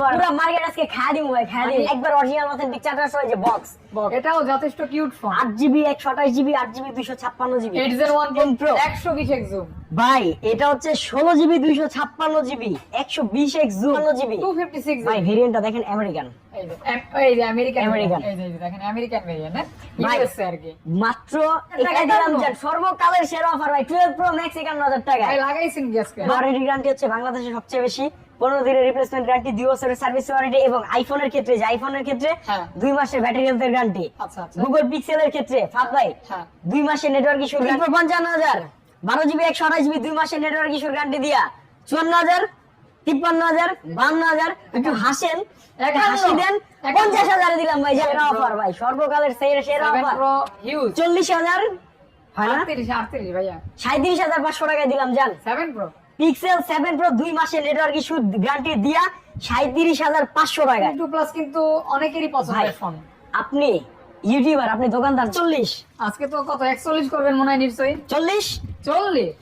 পুরো মার্কেট আজকে দিমু ভাই দিমু। একবার অরিজিনাল চার্জার সহ যে বক্স এটাও যথেষ্ট কিউট ফোন আট জিবি একশো আঠাশ জিবি আট জিবি দুইশো ছাপ্পান্ন GB eight gen one Pro। একশো বিশ এক্সুম ভাই এটা হচ্ছে ষোলো জিবি দুইশো ছাপ্পান্ন জিবি একশো বিশ এক্স জুয়ান্ন জিবি টু ফিফটি সিক্স ভাই ভেরিয়েন্টটা দেখেন আমেরিকান এই যে আমেরিকান American। এই যে দেখেন আমেরিকান ভেরিয়েন্ট না? ইউএসএ আর কি। মাত্র এটা দিলাম যান সর্বকালের সেরা অফার ভাই টুয়েলভ প্রো ম্যাক্স একান্ন হাজার টাকা ভাই লাগাইছেন ওয়ারেন্টি গ্যারান্টি হচ্ছে বাংলাদেশে সবচেয়ে বেশি। পনেরো দিনের রিপ্লেসমেন্ট গ্যারান্টি দুই বছরের সার্ভিস ওয়ারেন্টি এবং আইফোনের ক্ষেত্রে যে আইফোনের ক্ষেত্রে হ্যাঁ। দুই মাসের ব্যাটারি হেলথের গ্যারান্টি গুগল পিক্সেলের ক্ষেত্রে ফাত ভাই হ্যাঁ। দুই মাসের নেটওয়ার্ক গ্যারান্টি পঞ্চান্ন হাজার। বারো জিবি একশো আঠাশ জিবি দুই মাসের নেটওয়ার্ক ইস্যুর গ্যারান্টি দিয়া। চুয়ান্ন হাজার তিপ্পান্ন হাজার বান্ন হাজার একটু হাসেন হাসি দেন। পঞ্চাশ হাজারে দিলাম ভাই সেরা অফার ভাই সর্বকালের সেরা অফার চল্লিশ হাজার সাঁত্রিশ হাজার পাঁচশো টাকায় দিলাম জান। Seven pro pixel seven pro দুই মাসের নেটওয়ার্ক ইস্যু গ্যারান্টি দিয়া সাঁত্রিশ হাজার পাঁচশো টাকায় টু প্লাস কিন্তু অনেকেরই পছন্দের ফোন আপনি ইউটিউবার আপনি দোকানদার চল্লিশ। আজকে তো কত একচল্লিশ করবেন মনে হয় নিশ্চয়ই? চল্লিশ? চল্লিশ?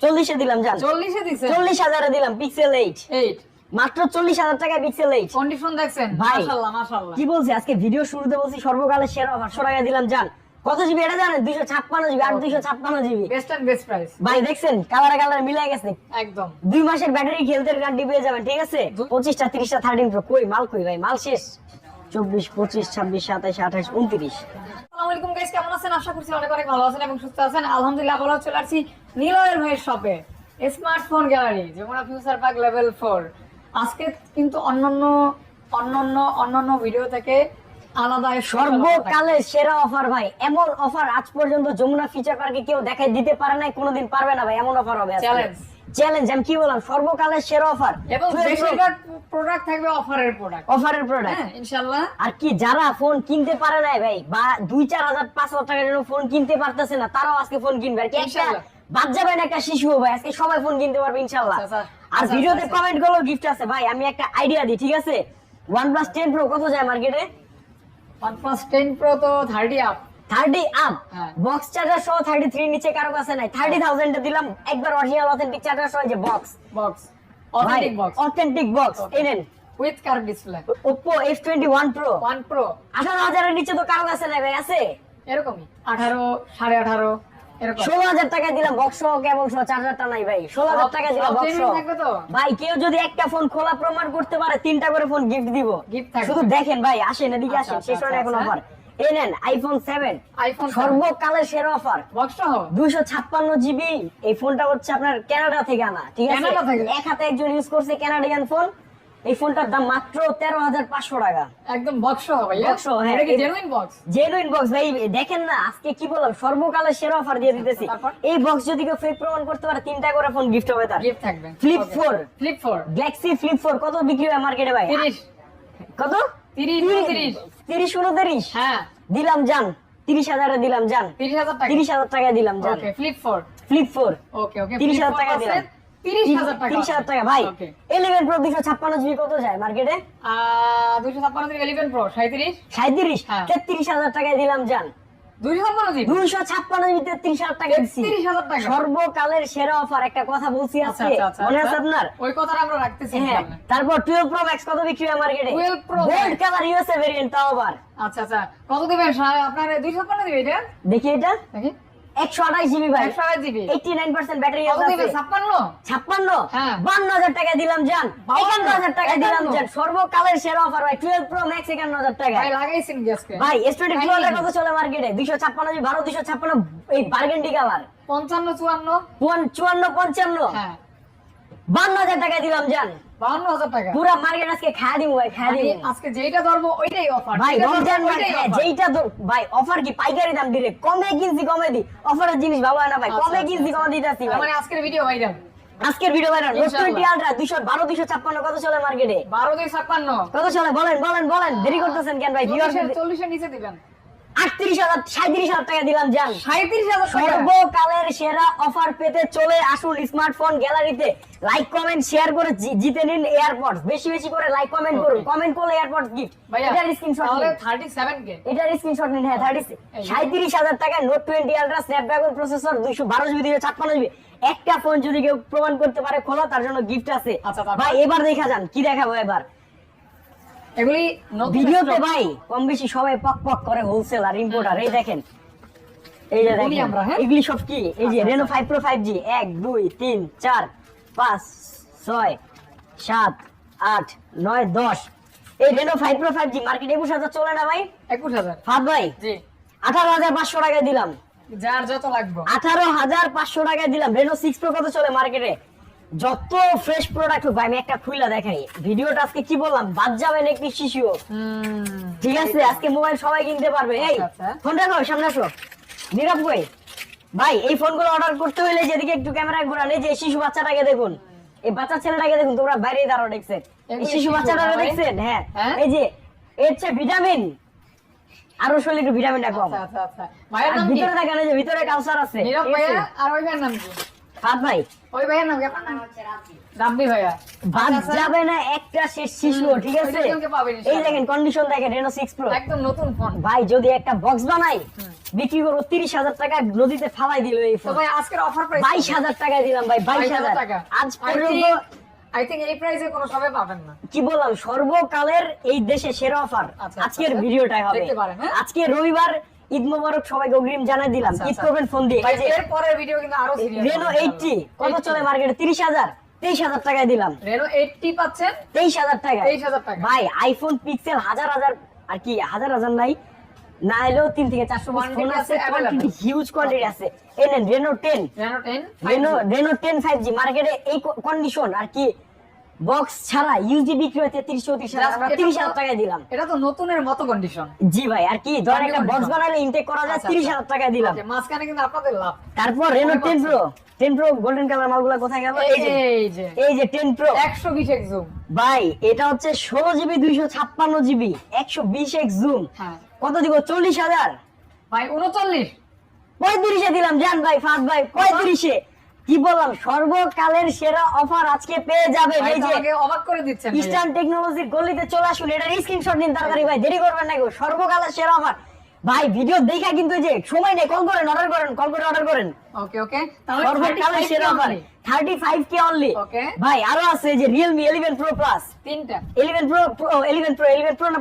চল্লিশে দিলাম জান। চল্লিশে দিছে? চল্লিশ হাজারে দিলাম পিক্সেল এইট এইট মাত্র চল্লিশ হাজার টাকায় পিক্সেল এইট কন্ডিশন দেখছেন? ভাই। মাশাআল্লাহ কি বলছি? আজকে ভিডিও শুরুতে বলছি সর্বকালের সেরা পাঁচশো টাকা দিলাম জান। কত জিবি এটা জানেন? দুইশো ছাপ্পান্ন জিবি আর দুইশো ছাপ্পান্ন জিবি বেস্ট প্রাইস ভাই দেখছেন? কালারে কালারে মিলে গেছে। একদম। দুই মাসের ব্যাটারি খেলতে গ্যারান্টি পেয়ে যাবেন ঠিক আছে? পঁচিশটা তিরিশটা থার্টিন প্রো কই মাল কই ভাই? মাল শেষ। চব্বিশ পঁচিশ ছাব্বিশ সাতাশ আঠাশ উনত্রিশ। আসসালামু আলাইকুম গাইস কেমন আছেন? আশা করছি অনেক অনেক ভালো আছেন এবং সুস্থ আছেন। আলহামদুলিল্লাহ ভালো চলে আসছি নীলয়ের ভাইয়ের শপে smartphone gallery Jamuna future park level four আজকে কিন্তু অন্যান্য অন্যান্য অন্যান্য ভিডিও থেকে আলাদা সর্বকালের সেরা অফার ভাই। এমন অফার আজ পর্যন্ত যমুনা ফিচার পার্কে কেউ দেখাই দিতে পারে নাই কোনোদিন পারবে না ভাই এমন অফার হবে Challenge. চ্যালেঞ্জ আমি কি বললাম? সর্বকালের সেরা অফার। এবং বেশিরভাগ প্রোডাক্ট থাকবে অফারের প্রোডাক্ট অফারের প্রোডাক্ট হ্যাঁ ইনশাআল্লাহ। আর কি যারা ফোন কিনতে পারে নাই ভাই বা দুই চার হাজার পাঁচ হাজার টাকার জন্য ফোন কিনতে পারতেছে না তারাও আজকে ফোন কিনবে। আর কি একটা ইনশাআল্লাহ। যাবে না একটা শিশু ভাই আজকে সবাই ফোন কিনতে পারবে ইনশাল্লাহ আচ্ছা, আচ্ছা। আর আচ্ছা, ভিডিওতে। কমেন্টগুলো গিফট আছে। ভাই আমি একটা আইডিয়া দিই ঠিক আছে? ওয়ান প্লাস টেন প্রো কত যায় মার্কেটে OnePlus 10 Pro তো 30 আপ থার্টি আপ হ্যাঁ। বক্স চার্জার সহ থার্টি থ্রি নিচে কারও কাছে নাই। থার্টি থাউজেন্ড দিলাম একবার অরিজিনাল অথেন্টিক চার্জার সহ যে box box authentic box authentic box. এনেন with curve display F twenty pro 1 Pro আঠারো হাজারের নিচে তো কারও কাছে নাই ভাই আছে? এরকমই। 18 18.5 এরকম ষোলো হাজার টাকা দিলাম বক্স সহ সহ চার্জারটা নাই ভাই। ষোলো হাজার টাকা দিলাম বক্স genuine থাকবে তো? ভাই কেউ যদি একটা ফোন খোলা প্রমাণ করতে পারে তিনটা করে ফোন গিফট দিব। শুধু দেখেন ভাই আসেন এদিকে আচ্ছা, আসেন শেষ আচ্ছা, হয় এখন আচ্ছা। অফার এই নেন আইফোন সেভেন আইফোন সর্বকালের সেরা অফার দুইশো ছাপ্পান্ন জিবি এই ফোনটা হচ্ছে আপনার কানাডা থেকে আনা ঠিক আছে? এক হাতে একজন ইউজ করছে কানাডিয়ান ফোন এই ফোনটার দাম মাত্র তেরো হাজার পাঁচশো টাকা। একদম বক্স কি জেনুইন বক্স জেনুইন বক্স ভাই দেখেন না আজকে কি বললাম সর্বকালের সেরা অফার দিয়ে দিতেছি। এই বক্স যদি কেউ ফেক প্রমাণ করতে পারে তিনটা করে ফোন গিফট হবে তার। গিফট থাকবে। Flip four। Flip 4 Galaxy flip four কত বিক্রি হয় মার্কেটে ভাই? 30 কত? 30 30 তিরিশ উনত্রিশ? হ্যাঁ। দিলাম জান তিরিশ হাজারে দিলাম জান। 30000 টাকা। তিরিশ হাজার টাকা দিলাম জান। Okay flip 4 flip four okay okay 30,000 টাকা দিলাম। 30000 টাকা টাকা ভাই। ইলেভেন প্রো দুশো ছাপ্পান্ন জিবি কত যায় মার্কেটে আ 256 থেকে 11 প্রো 37 সাঁত্রিশ হ্যাঁ। তেত্রিশ হাজার টাকায় দিলাম জান। 256 জিবি দুইশো ছাপ্পান্ন জিবি তেত্রিশ হাজার টাকা দিচ্ছি সর্বকালের সেরা অফার একটা কথা বলছি আচ্ছা আজকে। আচ্ছা আচ্ছা। মনে আছে। আপনার? ওই কথাটা আমরা রাখতেছি হ্যাঁ। তারপর টুয়েলভ প্রো ম্যাক্স কত বিক্রি হয় মার্কেটে 12 Pro gold colour USA variant তাও আবার। আচ্ছা আচ্ছা। কত দিবেন আপনার 256 দিবে এটা? দেখি এটা। দেখি। একশো আঠাশ জিবি ভাই। 128 জিবি? এইটি নাইন পার্সেন্ট ব্যাটারি কত দিবেন 56 ছাপ্পান্ন? হ্যাঁ। বান্ন হাজার টাকা দিলাম জান। একান্ন হাজার টাকা দিলাম একান্ন। সর্বকালের সেরা অফার ভাই। টুয়েলভ প্রো ম্যাক্স একান্ন হাজার টাকা। ভাই লাগাইছেন ভাই এস টোয়েন্টি কত চলে মার্কেটে দুইশো ছাপ্পান্ন জিবি বারো দুইশো ছাপ্পান্ন এই বার্গেন্ডি কালার 55 54 চুয়ান্ন পঞ্চান্ন। হ্যাঁ। বান্ন হাজার টাকা দিলাম জান। 52000 টাকা? পুরা মার্কেট আজকে খাওয়া দিবো ভাই আমি দিবো। আজকে ধরবো ওইটাই অফার ভাই রমজান ভাই অফার কি পাইকারি দাম দিলে? কমে কিনছি কমে দি। অফারের জিনিস ভালো না ভাই কমে কিনছি কমে দিতেছি ভাই। মানে আজকের ভিডিও ভাইরাল আজকের video viral note twenty ultra দুইশো বারো দুইশো ছাপ্পান্ন কত চলে মার্কেটে? 12 দুই 56 কত চলে? বলেন বলেন বলেন। দেরি করতেছেন কেন ভাই ভিউয়ার 40 এর নিচে দিবেন। আটত্রিশ হাজার সাঁত্রিশ হাজার টাকা দিলাম জান 37000 টাকা? সর্বকালের সেরা অফার পেতে চলে আসুন স্মার্টফোন গ্যালারিতে লাইক কমেন্ট শেয়ার করে জিতে নিন এয়ারপডস বেশি বেশি করে লাইক কমেন্ট করুন। কমেন্ট করলে এয়ারপডস গিফট এটার স্ক্রিনশট নিন। 37 কে এটার স্ক্রিনশট নিন হ্যাঁ থার্টি এই। সাঁত্রিশ হাজার টাকা note twenty ultra Snapdragon processor দুইশো বারো জিবি দুইশো ছাপ্পান্ন জিবি একটা ফোন যদি কেউ প্রমাণ করতে পারে খোলা তার জন্য গিফট আছে। আচ্ছা, ভাই এবার দেখা যান কি দেখাবো এবার? এগুলি ভিডিওতে ভাই কম বেশি সবাই পক পক করে হোলসেল আর ইম্পোর্টার এই দেখেন। এই যে দেখেন হ্যাঁ? এগুলি সব কি? এই যে Reno. Five pro five G এক দুই তিন চার পাঁচ ছয় সাত আট নয় দশ। এই Reno five pro five G market একুশ হাজার চলে না ভাই? একুশ হাজার। ফাদ ভাই জি। আঠারো হাজার পাঁচশো টাকায় দিলাম। যার যত লাগবে। আঠারো হাজার পাঁচশো টাকায় দিলাম। রেনো সিক্স প্রো কত চলে মার্কেটে যত ফ্রেশ প্রোডাক্ট হোক আমি একটা খুইলা দেখাই। ভিডিওটা আজকে কি বললাম? বাদ যাবেন একটি শিশু ঠিক আছে? আজকে মোবাইল সবাই কিনতে পারবে। এই আচ্ছা, আচ্ছা। ফোন রাখো সামনে আসো। নীরব কই? ভাই এই ফোনগুলো অর্ডার করতে হইলে যেদিকে একটু ক্যামেরা এই যে শিশু বাচ্চাটাকে দেখুন। এই বাচ্চা ছেলেটাকে দেখুন তোমরা বাইরে দাঁড়াও দেখছেন। এই শিশু বাচ্চাটাকে? দেখছেন? হ্যাঁ। হ্যাঁ? এই যে এর হচ্ছে ভিটামিন আরও শরীরে একটু ভিটামিনটা কম। আচ্ছা আচ্ছা আচ্ছা। ভিতরে দেখেন যে ভিতরে কালচার আছে। আর ওই নাম কি? ফাদ ভাই? ওই নাম ভাইয়া। বাদ আচ্ছা, যাবে না একটা শেষ শিশু ঠিক আছে? এই দেখেন কন্ডিশন দেখেন রেনো সিক্স প্রো একদম নতুন ফোন ভাই যদি একটা বক্স বানাই বিক্রি করব তিরিশ হাজার টাকা নদীতে ফালাই দিল এই ফোন ভাই আজকের অফার প্রাইস বাইশ হাজার টাকায় দিলাম ভাই বাইশ হাজার টাকা। আজ পর্যন্ত আই এই প্রাইসে কোনো সবাই পাবেন না। কি বললাম সর্বকালের এই দেশে সেরা অফার আচ্ছা, আজকের আচ্ছা। ভিডিওটাই হবে। হ্যাঁ? আজকে রবিবার ঈদ মোবারক সবাইকে অগ্রিম জানাই দিলাম। আচ্ছা, ঈদ আচ্ছা। করবেন ফোন দিয়ে। এর পরের ভিডিও কিন্তু আরও রেনো এইটটি কত চলে মার্কেটে তিরিশ হাজার। তেইশ হাজার টাকায় দিলাম। রেনো 80 পাচ্ছেন? তেইশ হাজার টাকা 23,000 টাকা। ভাই আইফোন পিক্সেল হাজার হাজার আর কি হাজার হাজার নাই। না তিন থেকে চারশো ফোন আছে। হিউজ কোয়ান্টিটি আছে। এই নেন Reno ten Reno 10 Reno Reno ten five G মার্কেটে এই কন্ডিশন আর কি বক্স ছাড়া ইউজি বিক্রি তিরিশ চৌত্রিশ হাজার তিরিশ হাজার টাকায় দিলাম। এটা তো নতুনের মতো কন্ডিশন জি ভাই আর কি ধরেন একটা বক্স বানালে ইনটেক করা যায় আচ্ছা, তিরিশ আচ্ছা। হাজার টাকায় দিলাম। মাঝখানে কিন্তু আপনাদের লাভ। তারপর Reno ten pro ten pro golden colour মালগুলো কোথায় গেল? এই যে এই যে। টেন প্রো 120 এক্স জুম ভাই এটা হচ্ছে ষোলো জিবি দুইশো ছাপ্পান্ন জিবি একশো বিশ এক জুম হ্যাঁ। কত দিব? চল্লিশ হাজার? ভাই 39 পঁয়ত্রিশে দিলাম জান ভাই ফাঁদ ভাই পঁয়ত্রিশে। কি বললাম? সর্বকালের সেরা অফার আজকে পেয়ে যাবে এই যে অবাক করে দিচ্ছেন ইস্টার্ন টেকনোলজির গলিতে চলে আসুন এটা স্ক্রিনশট নিন তাড়াতাড়ি ভাই দেরি করবেন না গো সর্বকালের সেরা অফার ভাই ভিডিও দেখা কিন্তু এই যে সময় নেই কল করেন অর্ডার করেন কল করে অর্ডার করেন। ওকে ওকে তাহলে সর্বকালের সেরা offer only? Thirty five K only. ভাই আরও আছে যে তিনটা। না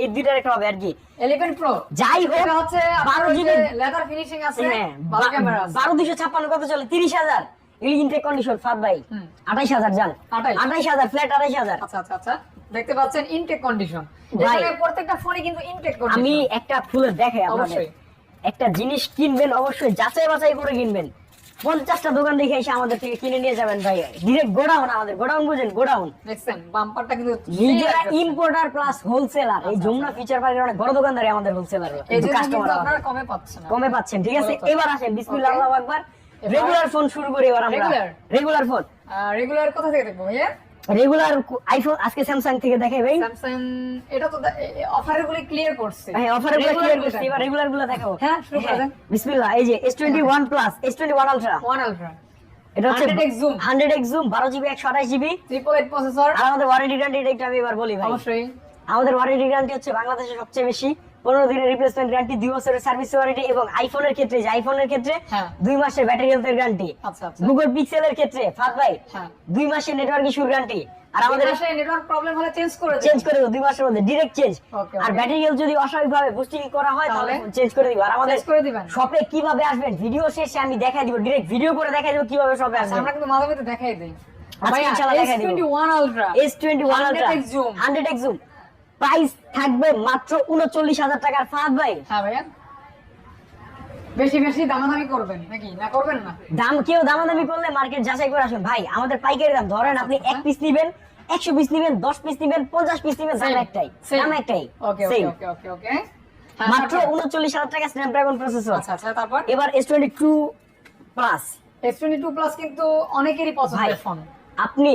এই দুইটার একটা হবে আর কি। 11 প্রো যাই হোক এটা হচ্ছে বারো জিবি লেদার ফিনিশিং আছে হ্যাঁ ভালো ক্যামেরা আছে। বারো দুশো ছাপ্পান্ন কত চলে? তিরিশ হাজার। ইনটেক কন্ডিশন ফাদ ভাই। হুম। আঠাইশ হাজার যান 28 আঠাইশ হাজার ফ্ল্যাট আঠাইশ হাজার। আচ্ছা আচ্ছা আচ্ছা। দেখতে পাচ্ছেন ইনটেক কন্ডিশন। এখানে প্রত্যেকটা ফোনে কিন্তু ইনটেক কন্ডিশন আমি একটা খুলে দেখে আপনাদের। অবশ্যই। একটা জিনিস কিনবেন অবশ্যই যাচাই বাছাই করে কিনবেন। পঞ্চাশটা দোকান দেখে এসে আমাদের থেকে কিনে নিয়ে যাবেন ভাই। ডিরেক্ট গোডাউন আমাদের। গোডাউন বুঝেন গোডাউন দেখছেন বাম্পারটা কিন্তু নিজেরা ইম্পোর্টার প্লাস হোলসেলার এই জমনা যমুনা ফিচার পার্কের অনেক বড় দোকানদারি আমাদের হোলসেলার কাস্টমার আপনারা কমে পাচ্ছেন কমে পাচ্ছেন ঠিক আছে? এবার আসেন বিসমিল্লাহ. আল্লাহু আকবার। রেগুলার ফোন শুরু করি এবার আমরা। রেগুলার রেগুলার ফোন রেগুলার কোথা থেকে দেখব ভাইয়া? রেগুলার আইফোন আজকে স্যামসাং থেকে দেখাই ভাই। স্যামসাং এটা তো অফারের গুলি ক্লিয়ার করছে। হ্যাঁ অফারগুলো ক্লিয়ার করছি। এবার রেগুলারগুলো দেখাবো। হ্যাঁ, শুরু করে দেন। বিসমিল্লাহ এই যে S21 plus S21 ultra one ultra এটা হচ্ছে 100x zoom 100x zoom 12 GB 128 GB triple eight processor আর আমাদের ওয়ারেন্টি গ্যারান্টি এটা আমি এবার বলি ভাই। অবশ্যই। আমাদের ওয়ারেন্টি গ্যারান্টি হচ্ছে বাংলাদেশে সবচেয়ে বেশি। পনেরো দিনের রিপ্লেসমেন্ট গ্যারান্টি দুই বছরের সার্ভিস ওয়ারেন্টি এবং আইফোনের ক্ষেত্রে যে আইফোনের ক্ষেত্রে হ্যাঁ। দুই মাসের ব্যাটারি হেলথের গ্যারান্টি গুগল পিক্সেলের ক্ষেত্রে ফাদ ভাই হ্যাঁ। দুই মাসের নেটওয়ার্ক ইস্যুর গ্যারান্টি আর আমাদের নেটওয়ার্ক প্রবলেম হলে চেঞ্জ করে চেঞ্জ করে দুই মাসের মধ্যে ডিরেক্ট চেঞ্জ আর ব্যাটারি হেলথ যদি অস্বাভাবিকভাবে বুস্টিং করা হয় তাহলে? চেঞ্জ করে দিব। আর আমাদের করে দিবেন। শপে কীভাবে আসবেন ভিডিও শেষে আমি দেখাই দিব ডিরেক্ট ভিডিও করে দেখাই দিব কীভাবে শপে আচ্ছা, আসবেন। আমরা কিন্তু মাঝে দেখাই দিই। আজকে ইনশাআল্লাহ দেখাই দিব। S21 ultra S21 Ultra 100x zoom। 100x zoom price থাকবে মাত্র 39000 টাকার ফাদ ভাই। হ্যাঁ ভাইয়া। বেশি বেশি দামাদামি করবেন নাকি? না করবেন না। দাম কেউ দামাদামি করলে মার্কেট যাচাই করে আসুন। ভাই আমাদের পাইকারি দাম ধরেন আপনি এক পিস নিবেন একশো পিস নিবেন দশ পিস নিবেন পঞ্চাশ পিস নিবেন দাম একটাই দাম একটাই। ওকে ওকে ওকে ওকে ওকে মাত্র উনচল্লিশ হাজার টাকা স্ন্যাপড্রাগন প্রসেসর আচ্ছা আচ্ছা তারপর? এবার S twenty two plus S22 plus কিন্তু অনেকেরই ভাই পছন্দের ফোন আপনি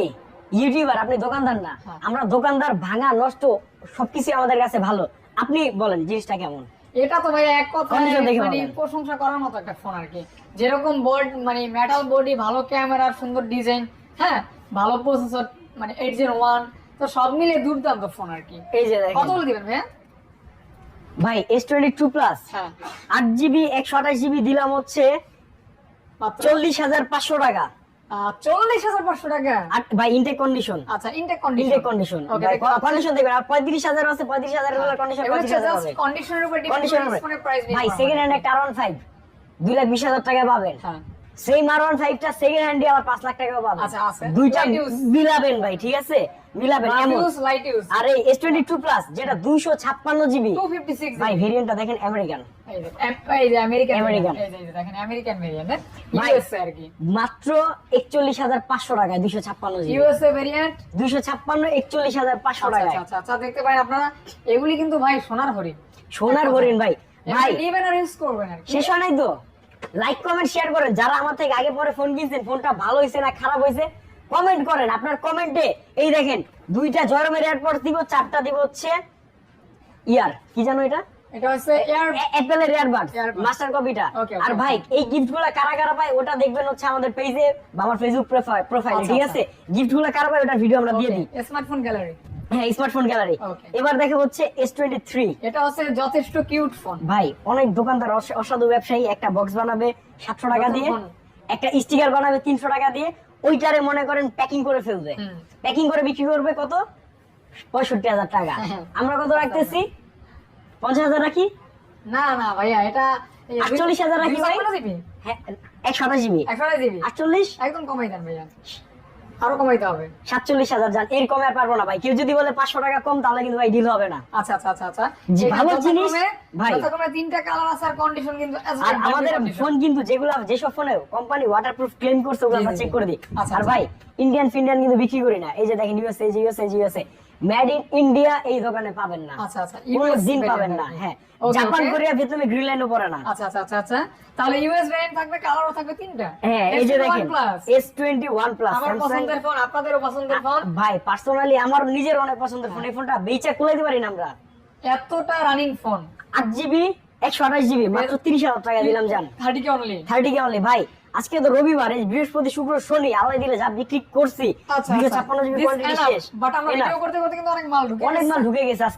ইউটিউবার আপনি দোকানদার না। হ্যাঁ। আমরা দোকানদার ভাঙা নষ্ট সবকিছু আমাদের কাছে ভালো। আপনি বলেন জিনিসটা কেমন? এটা তো ভাই এক কথা মানে প্রশংসা করার মতো একটা ফোন আর কি যেরকম বোর্ড মানে মেটাল বডি ভালো ক্যামেরা সুন্দর ডিজাইন হ্যাঁ? ভালো প্রসেসর মানে এইট জিরো ওয়ান তো সব মিলে দুর্দান্ত ফোন আর কি এই যে। কত বলে দিবেন ভাইয়া? ভাই এস টোয়েন্টি টু প্লাস হ্যাঁ। আট জিবি একশো আঠাশ জিবি দিলাম হচ্ছে মাত্র। চল্লিশ হাজার পাঁচশো টাকা। চল্লিশ হাজার পাঁচশো টাকা। ভাই ইনটেক কন্ডিশন আচ্ছা intact condition intact condition condition দেখবেন আর পঁয়ত্রিশ হাজার আছে পঁয়ত্রিশ হাজার কন্ডিশন পঁয়ত্রিশ হাজার কন্ডিশনের উপর কন্ডিশন ডিপেন্ড ভাই সেকেন্ড হ্যান্ড একটা আর ফাইভ দুই লাখ বিশ হাজার টাকা পাবেন। হ্যাঁ। সেই আর ওয়ান ফাইভটা সেকেন্ড হ্যান্ড আবার পাঁচ লাখ টাকা পাবেন। আচ্ছা, আছে। দুইটা মিলাবেন ভাই ঠিক আছে? মিলাবেন এমন। আর এই এস টোয়েন্টি টু প্লাস যেটা দুইশো ছাপ্পান্ন জিবি 256 ভাই ভেরিয়েন্টটা দেখেন আমেরিকান এই যে এই যে আমেরিকান এই যে দেখেন আমেরিকান ভেরিয়েন্ট ভাই। আর কি। মাত্র একচল্লিশ হাজার পাঁচশো টাকায় দুইশো ছাপ্পান্ন ইউএসএ ভেরিয়েন্ট দুইশো ছাপ্পান্ন একচল্লিশ হাজার পাঁচশো আচ্ছা টাকায়। আচ্ছা আচ্ছা দেখতে পারেন আপনারা। এগুলি কিন্তু ভাই সোনার হরিণ। সোনার হরিণ ভাই। ভাই নেবেন আর ইউজ করবেন আর কি। শেষ হয় নাই তো? লাইক কমেন্ট শেয়ার করেন। যারা আমার থেকে আগে পরে ফোন কিনছেন ফোনটা ভালো হয়েছে না খারাপ হয়েছে কমেন্ট করেন। আপনার কমেন্টে এই দেখেন দুইটা জরমের এয়ারপোর্ট দিব চারটা দিব হচ্ছে ইয়ার কি জানো এটা? এটা হচ্ছে এয়ার অ্যাপেলের এয়ারবাড মাস্টার কপিটা Okay, okay, আর ভাই এই গিফটগুলা কারা কারা পায় ওটা দেখবেন হচ্ছে আমাদের পেজে বা আমার ফেসবুক প্রোফাইলে আচ্ছা, ঠিক আচ্ছা। আছে? গিফটগুলা কারা পায় ওটার ভিডিও আমরা দিয়ে দিই। স্মার্টফোন গ্যালারি হ্যাঁ স্মার্টফোন গ্যালারি এবার দেখে হচ্ছে এস টোয়েন্টি থ্রি এটা হচ্ছে যথেষ্ট কিউট ফোন ভাই অনেক দোকানদার অসাধু ব্যবসায়ী একটা বক্স বানাবে সাতশো টাকা দিয়ে একটা স্টিকার বানাবে তিনশো টাকা দিয়ে ওইটারে মনে করেন প্যাকিং করে ফেলবে। প্যাকিং করে বিক্রি করবে কত? পঁয়ষট্টি হাজার টাকা। হ্যাঁ। আমরা কত রাখতেছি? পঞ্চাশ হাজার রাখি? না না ভাইয়া এটা আটচল্লিশ হাজার রাখি ভাই? হ্যাঁ একশো আঠাশ জিবি। একশো জিবি? আটচল্লিশ? একদম কমাই দেন ভাইয়া। আরও কমাইতে হবে। সাতচল্লিশ হাজার যান এর কমে আর পারব না ভাই। কেউ যদি বলে পাঁচশো টাকা কম তাহলে কিন্তু ভাই ডিল হবে না। আচ্ছা আচ্ছা আচ্ছা আচ্ছা। ভালো জিনিস, ভাই। তিনটা কালার আছে আর কন্ডিশন কিন্তু আর আমাদের ফোন কিন্তু যেগুলো যেসব ফোনে কোম্পানি ওয়াটারপ্রুফ ক্লেম করছে ওগুলো আমরা চেক করে দিই। আচ্ছা, আর আচ্ছা। ভাই ইন্ডিয়ান ফিন্ডিয়ান কিন্তু বিক্রি করি না। এই যে দেখেন USA USA USA made in India এই দোকানে পাবেন না। আচ্ছা আচ্ছা US দিন পাবেন না। হ্যাঁ জাপান। কোরিয়া ভিয়েতনামে গ্রিনল্যান্ডও পড়ে না। আচ্ছা আচ্ছা আচ্ছা আচ্ছা। তাহলে ইউএস ভ্যারিয়েন্ট থাকবে কালারও থাকবে তিনটা। হ্যাঁ এই যে দেখেন Plus। S twenty one plus আমার পছন্দের ফোন আপনাদেরও পছন্দের ফোন ভাই পার্সোনালি আমার নিজের অনেক পছন্দের ফোন এই ফোনটা বেচা কুলাইতে পারি না আমরা। এতটা রানিং ফোন আট জিবি একশো আঠাশ জিবি মাত্র তিরিশ হাজার টাকা দিলাম জান। Thirty K only thirty K only ভাই। আজকে তো রবিবার এই বৃহস্পতি শুক্র শনি আল্লাহ দিলে যা বিক্রি করছি আচ্ছা ছাপ্পান্ন জিবি কোয়ান্টিটি শেষ। বাট আমরা ভিডিও করতে করতে কিন্তু অনেক মাল ঢুকে অনেক গেছে। মাল ঢুকে গেছে আজকে।